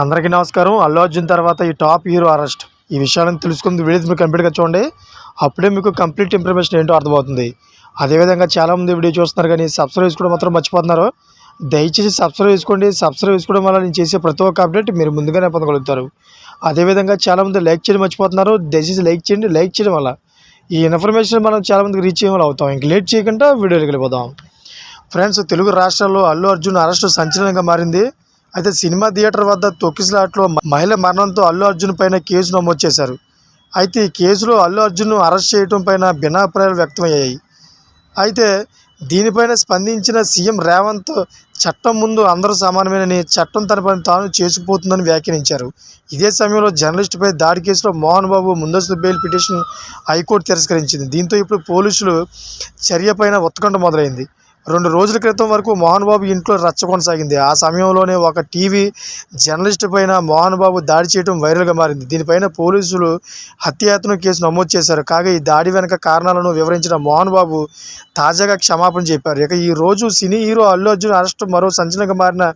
అందరికీ నమస్కారం. అల్లు అర్జున్ తర్వాత ఈ టాప్ హీరో అరెస్ట్. ఈ విషయాలను తెలుసుకుంది వీడియోస్ మీకు కంప్లీట్గా చూడండి. అప్పుడే మీకు కంప్లీట్ ఇన్ఫర్మేషన్ ఏంటో అర్థమవుతుంది. అదేవిధంగా చాలామంది వీడియో చూస్తున్నారు కానీ సబ్స్క్రైబ్ చేసుకోవడం మాత్రం మర్చిపోతున్నారు. దయచేసి సబ్స్క్రైబ్ చేసుకోండి. సబ్స్క్రైబ్ చేసుకోవడం వల్ల నేను చేసే ప్రతి ఒక్క అప్డేట్ మీరు ముందుగానే పొందగలుగుతారు. అదేవిధంగా చాలామంది లైక్ చేయడం మర్చిపోతున్నారు. దయచేసి లైక్ చేయండి. లైక్ చేయడం వల్ల ఈ ఇన్ఫర్మేషన్ మనం చాలామందికి రీచ్ చేయడం అవుతాం. ఇంక లేట్ చేయకుండా వీడియోకి వెళ్ళిపోదాం. ఫ్రెండ్స్ తెలుగు రాష్ట్రాల్లో అల్లు అర్జున్ అరెస్టు సంచలనంగా మారింది. అయితే సినిమా థియేటర్ వద్ద తొక్కిసలాట్లో మహిళ మరణంతో అల్లు అర్జున్ పైన కేసు నమోదు చేశారు. అయితే ఈ కేసులో అల్లు అర్జున్ను అరెస్ట్ చేయడం పైన భిన్నాభిప్రాయాలు వ్యక్తమయ్యాయి. అయితే దీనిపైన స్పందించిన సీఎం రేవంత్ చట్టం ముందు అందరూ సమానమేనని చట్టం తన పని తాను చేసుకుపోతుందని వ్యాఖ్యానించారు. ఇదే సమయంలో జర్నలిస్టుపై దాడి కేసులో మోహన్ బాబు ముందస్తు బెయిల్ పిటిషన్ హైకోర్టు తిరస్కరించింది. దీంతో ఇప్పుడు పోలీసులు చర్యపైన ఉత్కంఠ మొదలైంది. రెండు రోజుల క్రితం వరకు మోహన్ బాబు ఇంట్లో రచ్చ కొనసాగింది. ఆ సమయంలోనే ఒక టీవీ జర్నలిస్ట్ పైన మోహన్ బాబు దాడి చేయడం వైరల్గా మారింది. దీనిపైన పోలీసులు హత్యాయత్నం కేసు నమోదు చేశారు. కాగా ఈ దాడి వెనక కారణాలను వివరించిన మోహన్ బాబు తాజాగా క్షమాపణ చెప్పారు. ఇక ఈ రోజు cine hero Allu Arjun arrest మరో సంచలనంగా మారిన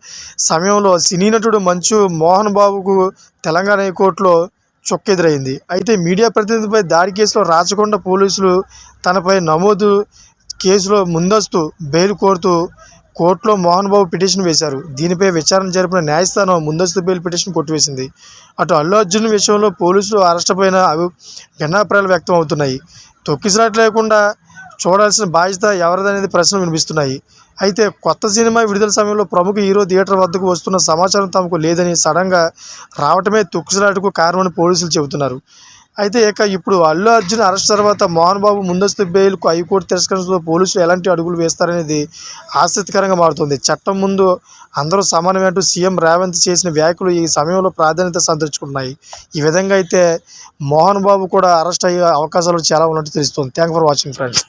సమయంలో సినీ నటుడు మంచు మోహన్ బాబుకు తెలంగాణ హైకోర్టులో చొక్కెదురైంది. అయితే మీడియా ప్రతినిధిపై దాడి కేసులో రాచకొండ పోలీసులు తనపై నమోదు కేసులో ముందస్తు బెయిల్ కోరుతూ కోర్టులో మోహన్ బాబు పిటిషన్ వేశారు. దీనిపై విచారణ జరిపిన న్యాయస్థానం ముందస్తు బెయిల్ పిటిషన్ కొట్టివేసింది. అటు అల్లు అర్జున్ విషయంలో పోలీసులు అరెస్ట్ పోయిన అవి భిన్నాభిప్రాయాలు వ్యక్తం అవుతున్నాయి తొక్కిసినట్లు లేకుండా చూడాల్సిన బాధ్యత ఎవరిదనేది ప్రశ్నలు వినిపిస్తున్నాయి. అయితే కొత్త సినిమా విడుదల సమయంలో ప్రముఖ హీరో థియేటర్ వద్దకు వస్తున్న సమాచారం తమకు లేదని సడన్గా రావటమే తొక్కిసలాటకు కారణమని పోలీసులు చెబుతున్నారు. అయితే ఇక ఇప్పుడు అల్లు అర్జున్ అరెస్ట్ తర్వాత మోహన్ బాబు ముందస్తు బెయిల్కు హైకోర్టు తిరస్కరించడంతో పోలీసులు ఎలాంటి అడుగులు వేస్తారనేది ఆసక్తికరంగా మారుతుంది. చట్టం ముందు అందరూ సమానమే అంటూ సీఎం రేవంత్ చేసిన వ్యాఖ్యలు ఈ సమయంలో ప్రాధాన్యత సంతరించుకున్నాయి ఈ విధంగా అయితే మోహన్ బాబు కూడా అరెస్ట్ అయ్యే అవకాశాలు చాలా ఉన్నట్టు తెలుస్తుంది. Thank for watching friends.